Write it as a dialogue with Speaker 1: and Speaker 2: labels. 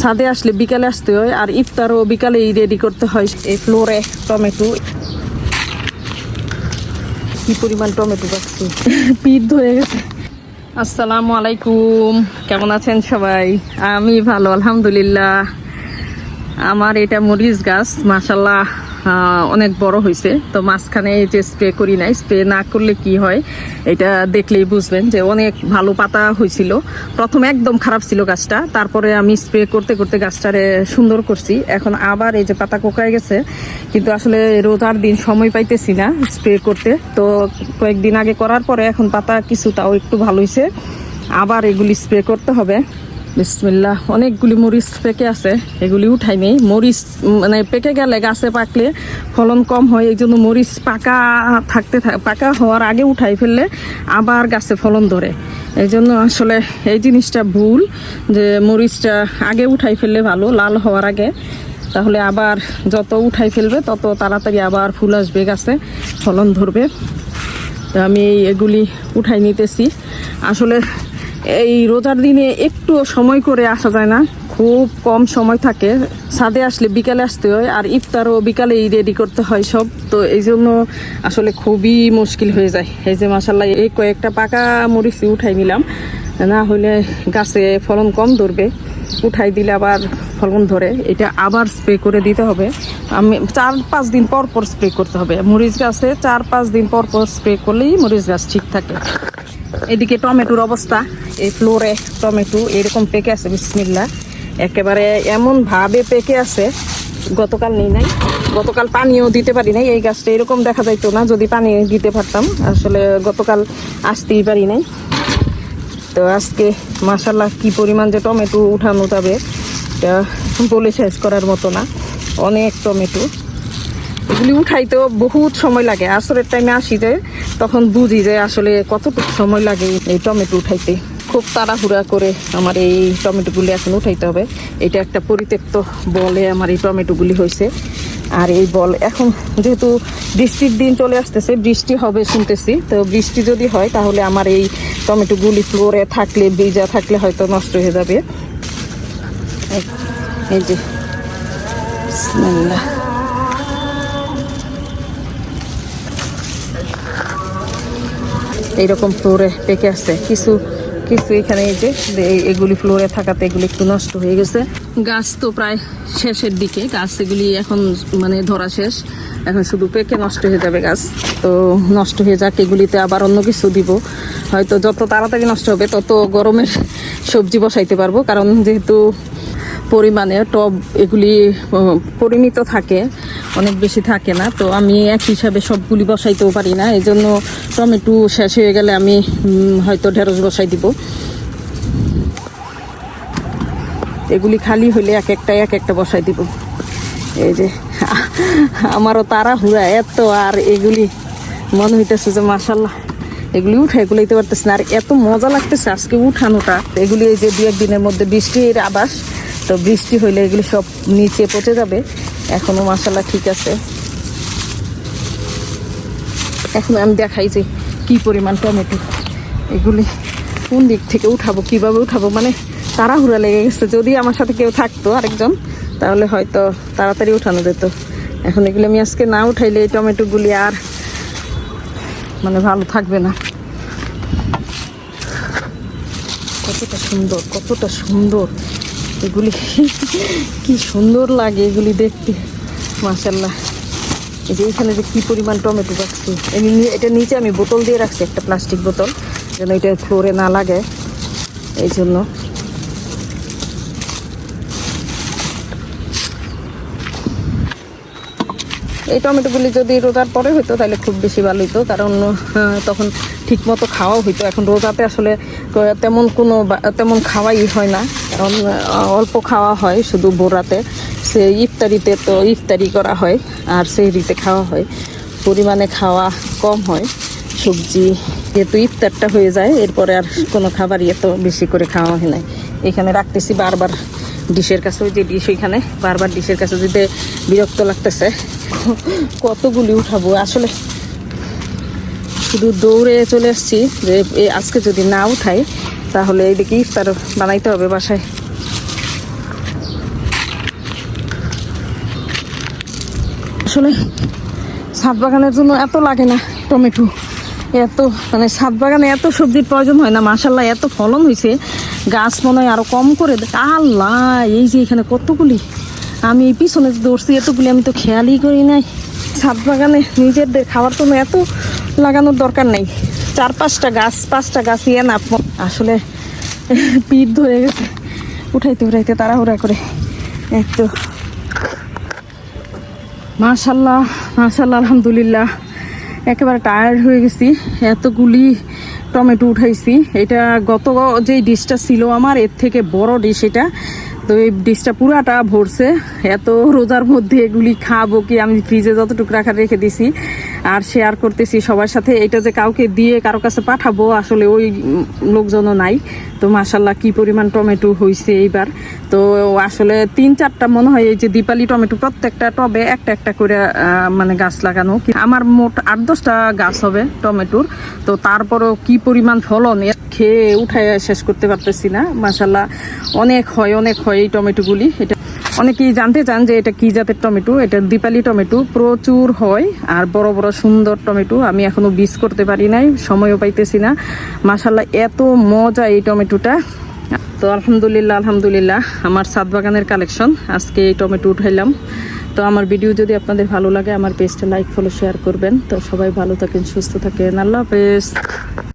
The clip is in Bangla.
Speaker 1: ছাদে আসলে বিকালে আসতে হয়, আর ইফতারও বিকালেই রেডি করতে হয়। এই ফ্লোরে টমেটো। কি পরিমাণ টমেটো পাচ্ছি? পিঠ ধরে গেছে। আসসালামু আলাইকুম। কেমন আছেন সবাই? আমি ভালো, আলহামদুলিল্লাহ। আমার এটা মরিচ গাছ মাসাল্লাহ অনেক বড় হয়েছে। তো মাঝখানে যে স্প্রে করি নাই স্প্রে না করলে কি হয়, এটা দেখলেই বুঝবেন যে অনেক ভালো পাতা হয়েছিল। প্রথমে একদম খারাপ ছিল গাছটা, তারপরে আমি স্প্রে করতে করতে গাছটারে সুন্দর করছি। এখন আবার এই যে পাতা কোকায় গেছে, কিন্তু আসলে রোজার দিন সময় পাইতেছি না স্প্রে করতে। তো কয়েকদিন আগে করার পরে এখন পাতা কিছু তাও একটু ভালো হয়েছে। আবার এগুলি স্প্রে করতে হবে। বিসমিল্লাহ, অনেকগুলি মরিচ পেকে আছে, এগুলি উঠাই নেই। মরিচ মানে পেকে গেলে গাছে পাকলে ফলন কম হয়, এই জন্য মরিচ পাকা থাকতে থাক- পাকা হওয়ার আগে উঠাই ফেললে আবার গাছে ফলন ধরে। এই জন্য আসলে এই জিনিসটা ভুল, যে মরিচটা আগে উঠাই ফেললে ভালো, লাল হওয়ার আগে। তাহলে আবার যত উঠাই ফেলবে, তত তাড়াতাড়ি আবার ফুল আসবে গাছে, ফলন ধরবে। তো আমি এগুলি উঠাই নিতেছি। আসলে এই রোজার দিনে একটু সময় করে আসা যায় না। খুব কম সময় থাকে। ছাদে আসলে বিকালে আসতে হয় আর ইফতারও বিকালেই রেডি করতে হয় সব। তো এই জন্য আসলে খুবই মুশকিল হয়ে যায়। এই যে মাসাল্লাহ এই কয়েকটা পাকা মরিচি উঠাই নিলাম। না হলে গাছে ফলন কম ধরবে। উঠাই দিলে আবার ফলন ধরে। এটা আবার স্প্রে করে দিতে হবে। আমি চার পাঁচ দিন পর পর স্প্রে করতে হবে। মরিচ গাছে চার পাঁচ দিন পর পর স্প্রে করলেই মরিচ গাছ ঠিক থাকে। এদিকে টমেটোর অবস্থা, এই ফ্লোরে টমেটো, এরকম পেকে আছে বিসমিল্লা একেবারে এমন ভাবে পেকে আছে, গতকাল নেই নাই, গতকাল পানিও দিতে পারি নাই, এই গাছটা এরকম দেখা যাইতো না, যদি পানি দিতে পারতাম, আসলে গতকাল আসতেই পারি নাই। তো আজকে মাসাল্লাহ কি পরিমাণ যে টমেটো উঠানো যাবে বলে শেষ করার মতো না, অনেক টমেটো। এগুলি উঠাইতেও বহুত সময় লাগে, আসরের টাইমে আসি যে তখন বুঝি যে আসলে কতটুকু সময় লাগে এই টমেটো উঠাইতে। খুব তাড়াহুড়া করে আমার এই টমেটোগুলি এখন উঠাইতে হবে। এটা একটা পরিত্যক্ত বলে আমার এই টমেটোগুলি হয়েছে। আর এই বল এখন যেহেতু বৃষ্টির দিন চলে আসতেছে, বৃষ্টি হবে শুনতেছি। তো বৃষ্টি যদি হয় তাহলে আমার এই টমেটোগুলি ফ্লোরে থাকলে ভিজা থাকলে হয়তো নষ্ট হয়ে যাবে। এই- এই যে, বিসমিল্লাহ। এইরকম ফ্লোরে পেকে আছে। কিছু কিছু এখানে এই যে এগুলি ফ্লোরে থাকাতে এগুলি একটু নষ্ট হয়ে গেছে। গাছ তো প্রায় শেষের দিকে, গাছ এগুলি এখন মানে ধরা শেষ। এখন শুধু পেকে নষ্ট হয়ে যাবে গাছ। তো নষ্ট হয়ে যাক, এগুলিতে আবার অন্য কিছু দিব। হয়তো যত তাড়াতাড়ি নষ্ট হবে, তত গরমের সবজি বসাইতে পারব। কারণ যেহেতু পরিমাণে টব এগুলি পরিমিত থাকে, অনেক বেশি থাকে না। তো আমি এক হিসাবে সবগুলি বসাইতেও পারি না। এই জন্য টমেটো শেষ হয়ে গেলে আমি হয়তো ঢেঁড়স বসাই দিব। এগুলি খালি হলে এক একটা এক একটা বসাই দিব। এই যে, আমারও তারা তাড়াহুড়া, এত আর এগুলি মনে হইতেছে যে মাসাল্লাহ এগুলি উঠে এগুলিতে পারতেছে না। আর এত মজা লাগতেছে আজকে উঠানোটা। এগুলি এই যে দু একদিনের মধ্যে বৃষ্টির আবাস তো বৃষ্টি হইলে এগুলি সব নিচে পচে যাবে। এখনও মাসাল্লাহ ঠিক আছে। এখন আমি দেখাই যে কি পরিমাণ টমেটো। এগুলি কোন দিক থেকে উঠাবো, কীভাবে উঠাবো? মানে তাড়াহুড়া লেগে গেছে। যদি আমার সাথে কেউ থাকতো আরেকজন, তাহলে হয়তো তাড়াতাড়ি উঠানো যেত। এখন এগুলো আমি আজকে না উঠাইলে এই টমেটোগুলি আর মানে ভালো থাকবে না। কতটা সুন্দর কতটা সুন্দর। এগুলি কি সুন্দর লাগে এগুলি দেখতে মাসাল্লাহ এই যে এখানে যে কী পরিমাণ টমেটো রাখছি এমনি এটা নিচে আমি বোতল দিয়ে রাখছি, একটা প্লাস্টিক বোতল, যেন এটা ফ্লোরে না লাগে। এই জন্য এই টমেটোগুলি যদি রোজার পরে হইতো তাহলে খুব বেশি ভালো হইতো, কারণ তখন ঠিক মতো খাওয়াও হইতো। এখন রোজাতে আসলে তেমন কোনো তেমন খাওয়াই হয় না, কারণ অল্প খাওয়া হয় শুধু বোরাতে সে ইফতারিতে তো ইফতারি করা হয়, আর সেহরিতে খাওয়া হয়। পরিমাণে খাওয়া কম হয়, সবজি যেহেতু ইফতারটা হয়ে যায়, এরপরে আর কোনো খাবারই এত বেশি করে খাওয়া হয় না এখানে রাখতেছি বারবার ডিশের কাছে, ওই যে ডিশ ওইখানে, বারবার ডিশের কাছে যেতে বিরক্ত লাগতেছে কতগুলি উঠাবো? আসলে শুধু দৌড়ে চলে আসছি যে আজকে যদি না উঠাই, তাহলে এইদিকে ইফতার বানাইতে হবে বাসায়। আসলে সাত বাগানের জন্য এত লাগে না টমেটো। এত মানে সাত বাগানে এত সবজির প্রয়োজন হয় না মাসাল্লাহ এত ফলন হয়েছে গাছ মনে হয় আরও কম করে আল্লাহ, এই যে এখানে কতগুলি আমি পিছনে দৌড়ছি, এতগুলি আমি তো খেয়ালই করি নাই। ছাদ বাগানে নিজেদের খাওয়ার জন্য এত লাগানোর দরকার নেই। চার পাঁচটা গাছ পাঁচটা গাছ ইয়ে না আসলে পিঠ ধরে গেছে। উঠাইতে উঠাইতে তাড়াহুড়া করে। একটু মাশাল্লাহ মাশাল্লাহ, আলহামদুলিল্লাহ। একেবারে টায়ার্ড হয়ে গেছি। এতগুলি টমেটো উঠাইছি। এটা গত যে ডিশটা ছিল আমার, এর থেকে বড় ডিশ এটা। তো এই ডিশটা পুরাটা ভরছে। এত রোজার মধ্যে এগুলি খাব কি আমি ফ্রিজে যতটুকু রাখা রেখে দিছি আর শেয়ার করতেছি সবার সাথে। এটা যে কাউকে দিয়ে কারও কাছে পাঠাবো, আসলে ওই লোকজনও নাই। তো মাসাল্লাহ কি পরিমাণ টমেটো হয়েছে এইবার। তো আসলে তিন চারটা মনে হয় এই যে দীপালি টমেটো প্রত্যেকটা টবে একটা একটা করে মানে গাছ লাগানো। আমার মোট আট দশটা গাছ হবে টমেটোর। তো তারপরও কি পরিমাণ ফলন? খেয়ে উঠায় শেষ করতে পারতেছি না। মাসাল্লাহ অনেক হয় অনেক হয় এই টমেটোগুলি। এটা অনেকেই জানতে চান যে এটা কি জাতের টমেটো? এটা দীপালি টমেটো, প্রচুর হয় আর বড় বড় সুন্দর টমেটো। আমি এখনও বীজ করতে পারি নাই, সময়ও পাইতেছি না। মাসাল্লাহ এত মজা এই টমেটোটা। তো আলহামদুলিল্লাহ আলহামদুলিল্লাহ, আমার সাত বাগানের কালেকশন। আজকে এই টমেটো উঠাইলাম। তো আমার ভিডিও যদি আপনাদের ভালো লাগে, আমার পেজটা লাইক, ফলো, শেয়ার করবেন। তো সবাই ভালো থাকেন, সুস্থ থাকেন। আল্লাহ হাফেজ।